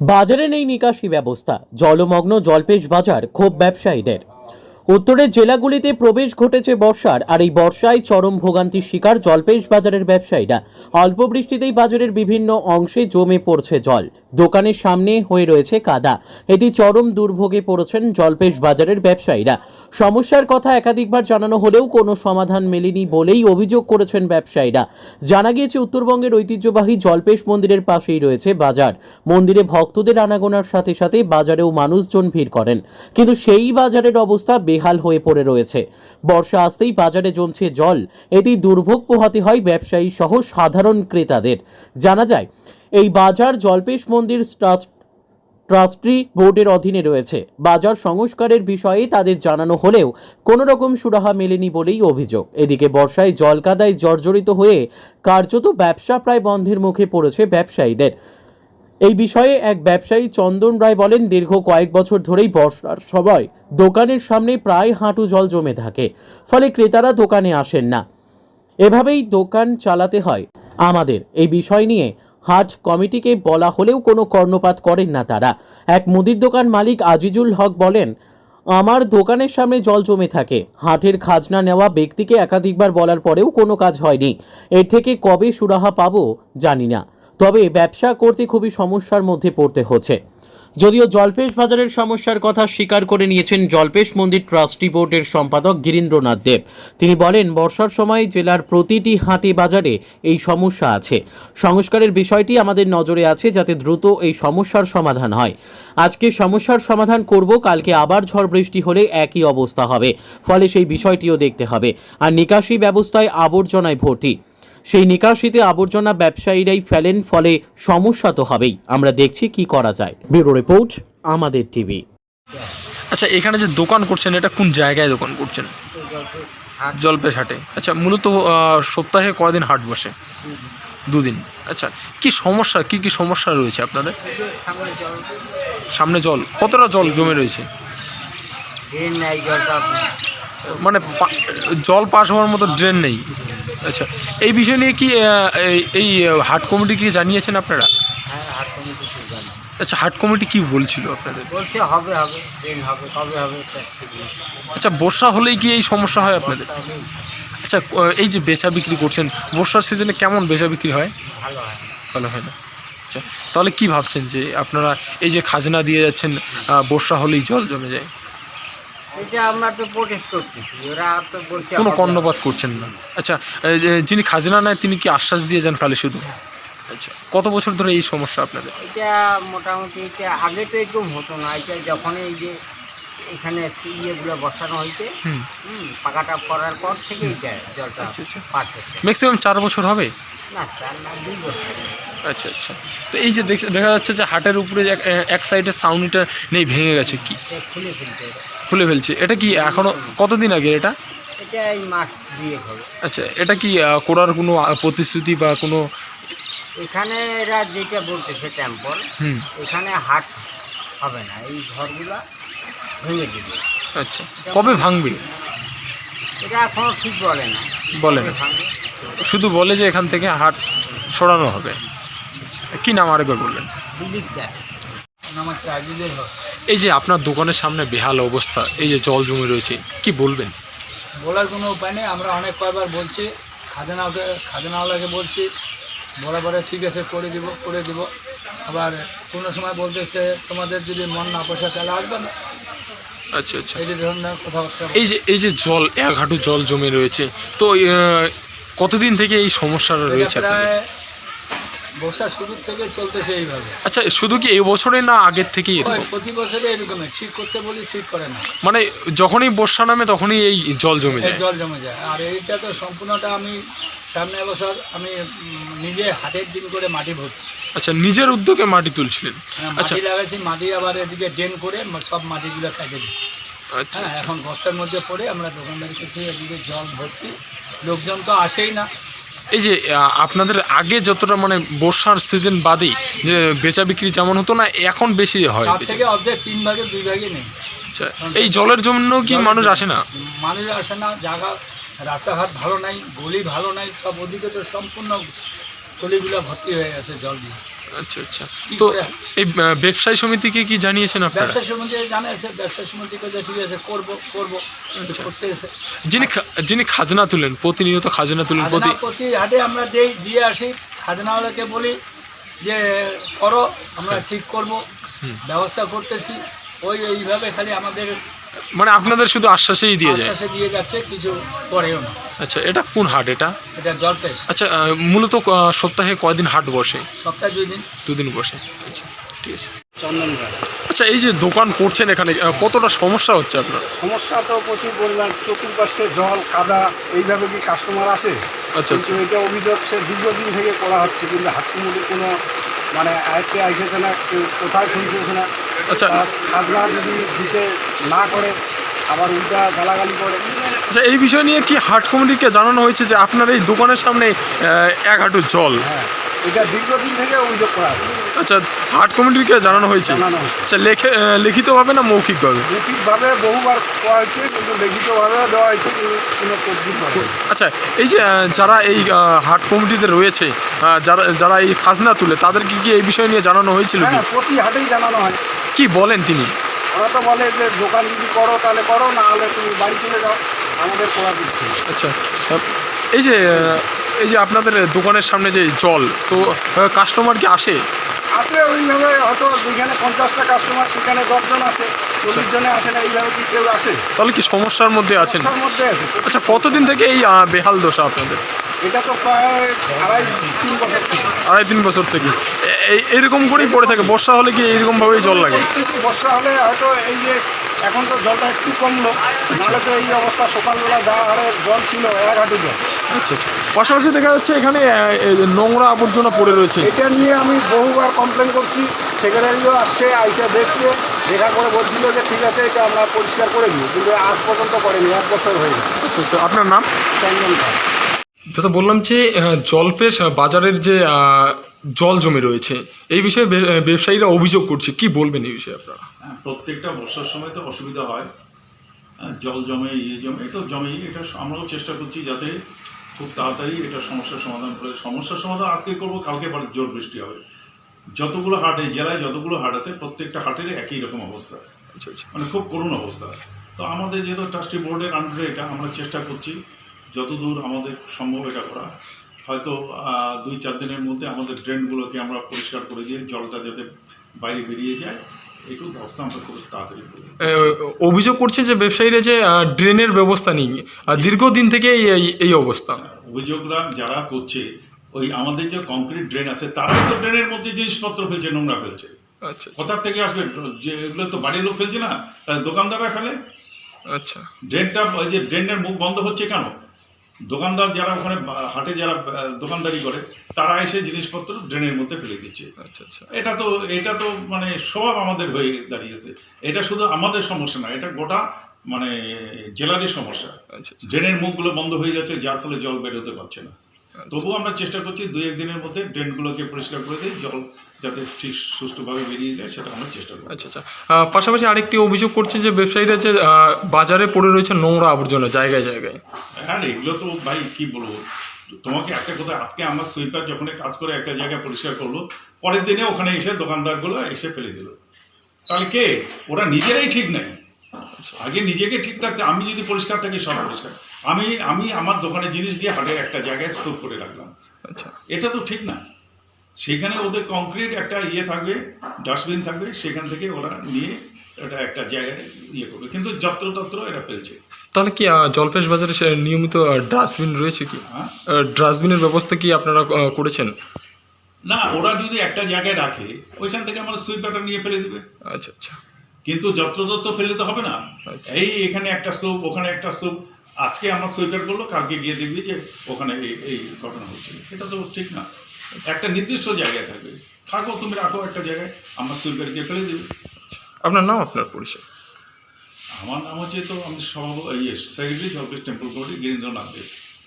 বাজারে নেই নিকাশি ব্যবস্থা জলমগ্ন জলপেশ বাজার ক্ষোভ ব্যবসায়ীদের। উত্তরের জেলাগুলিতে প্রবেশ ঘটেছে বর্ষার, আর এই বর্ষায় চরম ভোগান্তির শিকার জলপেশ বাজারের ব্যবসায়ীরা। অল্প বৃষ্টিতেই বাজারের বিভিন্ন অংশে জমে পড়ছে জল। দোকানের সামনে হয়ে রয়েছে কাদা। এটি চরম দুর্ভোগে পড়েছেন জলপেশ বাজারের ব্যবসায়ীরা। সমস্যার কথা একাধিকবার জানানো হলেও কোনো সমাধান মেলেনি বলেই অভিযোগ করেছেন ব্যবসায়ীরা। জানা গিয়েছে, উত্তরবঙ্গের ঐতিহ্যবাহী জলপেশ মন্দিরের পাশেই রয়েছে বাজার। মন্দিরে ভক্তদের আনাগোনার সাথে সাথে বাজারেও মানুষজন ভিড় করেন। কিন্তু সেই বাজারের অবস্থা বেহাল হয়ে পড়ে রয়েছে। বর্ষা আসতেই বাজারে জমছে জল। এতেই দুর্ভোগ পোহাতে হয় ব্যবসায়ী সহ সাধারণ ক্রেতাদের। জানা যায়, এই বাজার জলপেশ মন্দির ট্রাস্ট ট্রাস্ট্রি বোর্ডের অধীনে রয়েছে। বাজার সংস্কারের বিষয়ে তাদের জানানো হলেও কোনো রকম সুরাহা মেলেনি বলেই অভিযোগ। এদিকে বর্ষায় জলকাদায় জর্জরিত হয়ে কার্যত ব্যবসা প্রায় বন্ধের মুখে পড়েছে ব্যবসায়ীদের। এই বিষয়ে এক ব্যবসায়ী চন্দন রায় বলেন, দীর্ঘ কয়েক বছর ধরেই বর্ষার সময় দোকানের সামনে প্রায় হাঁটু জল জমে থাকে, ফলে ক্রেতারা দোকানে আসেন না। এভাবেই দোকান চালাতে হয়। আমাদের এই বিষয় নিয়ে হাট কমিটিকে বলা হলেও কোনো কর্ণপাত করেন না তারা। এক মুদির দোকান মালিক আজিজুল হক বলেন, আমার দোকানের সামনে জল জমে থাকে। হাটের খাজনা নেওয়া ব্যক্তিকে একাধিকবার বলার পরেও কোনো কাজ হয়নি। এর থেকে কবে সুরাহা পাবো জানি না। তবে ব্যবসা করতে খুবই সমস্যার মধ্যে পড়তে হচ্ছে। যদিও জলপেশ বাজারের সমস্যার কথা স্বীকার করে নিয়েছেন জলপেশ মন্দির ট্রাস্টি বোর্ডের সম্পাদক গিরীন্দ্রনাথ দেব। তিনি বলেন, বর্ষার সময় জেলার প্রতিটি হাটে বাজারে এই সমস্যা আছে। সংস্কারের বিষয়টি আমাদের নজরে আছে যাতে দ্রুত এই সমস্যার সমাধান হয়। আজকে সমস্যার সমাধান করব, কালকে আবার ঝড় বৃষ্টি হলে একই অবস্থা হবে। ফলে সেই বিষয়টিও দেখতে হবে। আর নিকাশি ব্যবস্থায় আবর্জনায় ভর্তি। সেই নিকাশিতে আবর্জনা ব্যবসায়ীরাই ফেলেন ফলে সমস্যা তো হবেই। আমরা দেখছি কি করা যায়। ব্যুরো রিপোর্ট আমাদের টিভি। আচ্ছা এখানে যে দোকান করছেন এটা কোন জায়গায় দোকান করছেন? জলপেশ হাটে। আচ্ছা মূলত সপ্তাহে কয়দিন হাট বসে? দুদিন। আচ্ছা কি সমস্যা কি কি সমস্যা রয়েছে আপনাদের? সামনে জল। কতটা জল জমে রয়েছে? ড্রেন নাই জলটা মানে জল পাস হওয়ার মতো ড্রেন নেই। আচ্ছা এই বিষয় নিয়ে কি এই- হাট কমিটিকে জানিয়েছেন আপনারা? হ্যাঁ কমিটি জানে। আচ্ছা হাট কমিটি কি বলছিল আপনাদের? বলছে হবে হবে ড্রেন হবে কবে হবে তা ঠিক নেই। আচ্ছা বর্ষা হলেই কি এই সমস্যা হয় আপনাদের? আচ্ছা এই যে বেচা বিক্রি করছেন বর্ষার সিজনে কেমন বেচা বিক্রি হয়? ভালো হয়। ভালো হয় না। আচ্ছা তাহলে কি ভাবছেন যে আপনারা এই যে খাজনা দিয়ে যাচ্ছেন বর্ষা হলেই জল জমে যায়? এটা আমরা তো প্রোটেস্ট করতেছি ওরা তো বলছে কোনো কর্ণপাত করছেন না। আচ্ছা যিনি খাজনা নেয় তিনি কি আশ্বাস দিয়ে যান খালি শুধু? আচ্ছা কত বছর ধরে এই সমস্যা আপনাদের? এটা মোটামুটি এটা আগে তো এরকম হতো না। এটা যখন এই যে এখানে ইয়েগুলো বসানো হয়েছে পাকাটা করার পর থেকে এটা জলটা আচ্ছা, আচ্ছা। পাস ম্যাক্সিমাম চার বছর হবে? না চার না দুই বছর। আচ্ছা আচ্ছা। তো এই যে দেখ- দেখা যাচ্ছে যে হাটের উপরে এক- সাইডে সাউনিটা নেই ভেঙে গেছে। কি? খুলে ফেলছে এটা। কি এখনও কতদিন আগে এটা? আচ্ছা এটা কি করার কোনো প্রতিশ্রুতি বা কোনো? এখানে এরা যেটা বলতেছে টেম্পল এখানে হাট হবে না। এই ঘরগুলা ভেঙে দিবে। আচ্ছা। কবে ভাঙবে? এটা এখনও ঠিক বলে না। বলে না। শুধু বলে যে এখান থেকে হাট সরানো হবে। কি নাম আরেকবার বললেন দিলীপ এই যে আপনার দোকানের সামনে বেহাল অবস্থা এই যে জল জমে রয়েছে কি বলবেন? বলার কোনো উপায় নেই আমরা অনেক কয়বার বলছি খাজনাকে খাজনাওয়ালাকে বলছি বলা পরে ঠিক আছে করে দিব করে দিব। আবার কোনো সময় বলতেছে তোমাদের যদি মন না পয়সা তাহলে আসবে না। আচ্ছা আচ্ছা। এই যে ধরনের কথাবার্তা। এই যে এই যে জল এক হাঁটু জল জমে রয়েছে তো কতদিন থেকে এই সমস্যাটা রয়েছে? প্রায় বর্ষা শুরু থেকে চলতেছে এইভাবে। আচ্ছা শুধু কি এই বছরে না আগের থেকেই এরকম? প্রতি বছরে এরকমই। ঠিক করতে বলি ঠিক করে না। মানে যখনই বর্ষা নামে তখনই এই জল জমে যায়? জল জমে যায়। আর এইটা তো সম্পূর্ণটা আমি সামনে বছর আমি উম, নিজে হাতের দিন করে মাটি ভরছি। আচ্ছা নিজের উদ্যোগে মাটি তুলছিলেন। হ্যাঁ, আচ্ছা। মাটি লাগাচ্ছি মাটি আবার এদিকে ড্রেন করে ম- সব মাটিগুলো কেটে দিচ্ছি আচ্ছা হ্যাঁ আচ্ছা। এখন বর্ষার মধ্যে পড়ে আমরা দোকানদার কাছে এদিকে জল ভর্তি। লোকজন তো আসেই না। এই যে আপনাদের আগে যতটা মানে বর্ষার সিজন বাদেই যে বেচা বিক্রি যেমন হতো না এখন বেশি হয় থেকে অর্ধেক তিন ভাগে দুই ভাগে নেই। আচ্ছা এই জলের জন্য কি মানুষ আসে না? মানুষ আসে না জায়গা রাস্তাঘাট ভালো নাই গলি ভালো নাই সব ওদিকে তো সম্পূর্ণ গলিগুলো ভর্তি হয়ে গেছে জল দিয়ে আচ্ছা আচ্ছা। তো এই ব্যবসায়ী সমিতিকে কি জানিয়েছেন আপনারা? ব্যবসা সমিতি জানিয়েছে ব্যবসা সমিতি যে ঠিক আছে করব করব। করতে এসে। যিনি যিনি খাজনা তুলেন প্রতিনিয়ত খাজনা তুলেন প্রতি প্রতি হাটে আমরা দেই দিয়ে আসি। খাজনাওয়ালাকে বলি যে করো আমরা ঠিক করব। ব্যবস্থা করতেছি। ওই এইভাবে খালি আমাদের মানে আপনাদের শুধু আশ্বাসেই দিয়ে যায়? আশ্বাসে দিয়ে যাচ্ছে কিছু করেও না। আচ্ছা এটা কোন হাট এটা? এটা জলপেশ। আচ্ছা মূলত সপ্তাহে কয়দিন হাট বসে? সপ্তাহে দুই দিন। দুদিন বসে। আচ্ছা ঠিক আছে। আচ্ছা এই যে দোকান করছেন এখানে আহ, কতটা সমস্যা হচ্ছে আপনার? সমস্যা তো প্রচুর পরিমাণ চতুর্পাশে জল কাদা এইভাবে কি কাস্টমার আসে? আচ্ছা কিন্তু এটা অভিযোগ সে দীর্ঘদিন থেকে করা হচ্ছে কিন্তু হাটকুমুলি কোনো মানে আয়ত্তে আইসেছে না কেউ কোথায় শুনতেছে না। আচ্ছা। খাজনা যদি দিতে না করে আবার উল্টা গালাগালি করে। আচ্ছা এই বিষয় নিয়ে কি হাট কমিটিকে জানানো হয়েছে যে আপনার এই দোকানের সামনে এক হাঁটু জল? হ্যাঁ। এটা দীর্ঘদিন থেকে অভিযোগ করা আছে। আচ্ছা হাট কমিটিকে জানানো হয়েছে? জানানো হয়েছে। আচ্ছা লেখে লিখিতভাবে না মৌখিকভাবে? লিখিতভাবে বহুবার করা হয়েছে কিন্তু লিখিতভাবে দেওয়া হয়েছে কোনো তদবির আচ্ছা এই যে যারা এই হাট কমিটিতে রয়েছে যারা যারা এই খাজনা তুলে তাদেরকে কি এই বিষয় নিয়ে জানানো হয়েছিল হ্যাঁ প্রতি হাটেই জানানো হয়। কি বলেন তিনি? ওরা তো বলে যে দোকান যদি করো তাহলে করো না হলে তুমি বাড়ি চলে যাও আমাদের করা দিচ্ছে। আচ্ছা এই যে এই যে আপনাদের দোকানের সামনে যে জল তো কাস্টমার কি আসে? আসে ওইভাবে হয়তো যেখানে পঞ্চাশটা কাস্টমার সেখানে দশজন আসে চল্লিশ জনে আসে না এইভাবে কি কেউ আসে? তাহলে কি সমস্যার মধ্যে আছেন? মধ্যে আছে। আচ্ছা কতদিন থেকে এই বেহাল দশা আপনাদের? এটা তো প্রায় আড়াই তিন বছর থেকে। আড়াই তিন বছর থেকে। এই এরকম করেই পড়ে থাকে বর্ষা হলে কি এইরকমভাবেই জল লাগে? বর্ষা হলে হয়তো এই যে এখন তো জলটা একটু কমলো নাহলে তো এই অবস্থা সকালবেলা যা হারে জল ছিল এক হাঁটু জল আচ্ছা আচ্ছা। পাশাপাশি দেখা যাচ্ছে এখানে আহ, এই যে নোংরা আবর্জনা পড়ে রয়েছে। এটা নিয়ে আমি বহুবার কমপ্লেন করছি। সেক্রেটারিও আসছে আইসা দেখছে দেখা করে বলছিল যে ঠিক আছে এটা আমরা পরিষ্কার করে দিই কিন্তু আজ পর্যন্ত করেনি এক বছর হয়ে গেছে। আচ্ছা আচ্ছা। আপনার নাম? চন্দন ঘাট। যেটা বললাম যে আহ, জলপেশ বাজারের যে আহ, জল জমে রয়েছে এই বিষয়ে ব্যবসায়ীরা অভিযোগ করছে। কি বলবেন এই বিষয়ে আপনারা? প্রত্যেকটা বর্ষার সময় তো অসুবিধা হয়। হ্যাঁ, জল জমে ইয়ে জমে তো জমেই এটা আমরাও চেষ্টা করছি যাতে খুব তাড়াতাড়ি এটা সমস্যার সমাধান করে সমস্যার সমাধান আজকে করব কালকে জোর বৃষ্টি হবে। যতগুলো হাট এই জেলায় যতগুলো হাট আছে প্রত্যেকটা হাটের একই রকম অবস্থা। আচ্ছা আচ্ছা। মানে খুব করুণ অবস্থা। তো আমাদের যেহেতু ট্রাস্টি বোর্ডের আন্ডারে এটা আমরা চেষ্টা করছি যতদূর আমাদের সম্ভব এটা করা। হয়তো দুই চার দিনের মধ্যে আমাদের ড্রেনগুলোকে আমরা পরিষ্কার করে দিয়ে জলটা যাতে বাইরে বেরিয়ে যায়। অভিযোগ করছে যে ব্যবসায়ীরা যে ড্রেনের ব্যবস্থা নেই। আর দীর্ঘদিন থেকে এই অবস্থা। অভিযোগরা যারা করছে ওই আমাদের যে কংক্রিট ড্রেন আছে তারাই তো ড্রেনের মধ্যে জিনিসপত্র ফেলছে নোংরা ফেলছে। আচ্ছা কোথার থেকে আসবে? যে এগুলো তো বাড়ির লোক ফেলছে না দোকানদাররা ফেলে? আচ্ছা। ড্রেনটা ওই যে ড্রেনের মুখ বন্ধ হচ্ছে কেন? দোকানদার যারা ওখানে হাটে যারা দোকানদারি করে তারা এসে জিনিসপত্র ড্রেনের মধ্যে ফেলে দিচ্ছে। আচ্ছা আচ্ছা। এটা তো এটা তো মানে স্বভাব আমাদের হয়ে দাঁড়িয়েছে। এটা শুধু আমাদের সমস্যা না এটা গোটা মানে জেলারই সমস্যা। আচ্ছা ড্রেনের মুখগুলো বন্ধ হয়ে যাচ্ছে যার ফলে জল বেরোতে পারছে না। তবুও আমরা চেষ্টা করছি দুই একদিনের মধ্যে ড্রেনগুলোকে পরিষ্কার করে দিই জল যাতে ঠিক সুষ্ঠুভাবে বেরিয়ে যায় সেটা আমরা চেষ্টা করি আচ্ছা আচ্ছা। পাশাপাশি আরেকটি অভিযোগ করছে যে ব্যবসায়ীরা যে বাজারে পড়ে রয়েছে নোংরা আবর্জনা জায়গায় জায়গায়। হ্যাঁ এগুলো তো ভাই কি বলব? তোমাকে একটা কথা আজকে আমার সুইপার যখন কাজ করে একটা জায়গায় পরিষ্কার করল পরের দিনে ওখানে এসে দোকানদারগুলো এসে ফেলে দিল। তাহলে কে? ওরা নিজেরাই ঠিক নাই। আগে নিজেকে ঠিক থাকতে আমি যদি পরিষ্কার থাকি সব পরিষ্কার। আমি আমি আমার দোকানে জিনিস গিয়ে হাটের একটা জায়গায় স্টোর করে রাখলাম। আচ্ছা। এটা তো ঠিক না। সেখানে ওদের কংক্রিট একটা ইয়ে থাকবে ডাস্টবিন থাকবে সেখান থেকে ওরা নিয়ে এটা একটা জায়গায় ইয়ে করবে। কিন্তু যত্রতত্র এরা ফেলছে। তাহলে কি জলপেশ বাজারে নিয়মিত ডাস্টবিন রয়েছে কি? হ্যাঁ। ডাস্টবিনের ব্যবস্থা কি আপনারা করেছেন? না ওরা যদি একটা জায়গায় রাখে ওইখান থেকে আমার সুইপারটা নিয়ে ফেলে দেবে। আচ্ছা আচ্ছা। কিন্তু যত্রতত্র ফেলে তো হবে না। আচ্ছা। এই এখানে একটা স্তূপ ওখানে একটা স্তূপ আজকে আমার সুইপার করল কালকে গিয়ে দেখবি যে ওখানে এই এই ঘটনা হচ্ছে। এটা তো ঠিক না। একটা নির্দিষ্ট জায়গায় থাকবে। থাকো তুমি রাখো একটা জায়গায় আমার সুইপারকে ফেলে দেবে। আপনার নাম আপনার পরিচয়? আমার নাম হচ্ছে তো আমি সভাপতি secretary Jalpesh temple committee Girindranath Deb.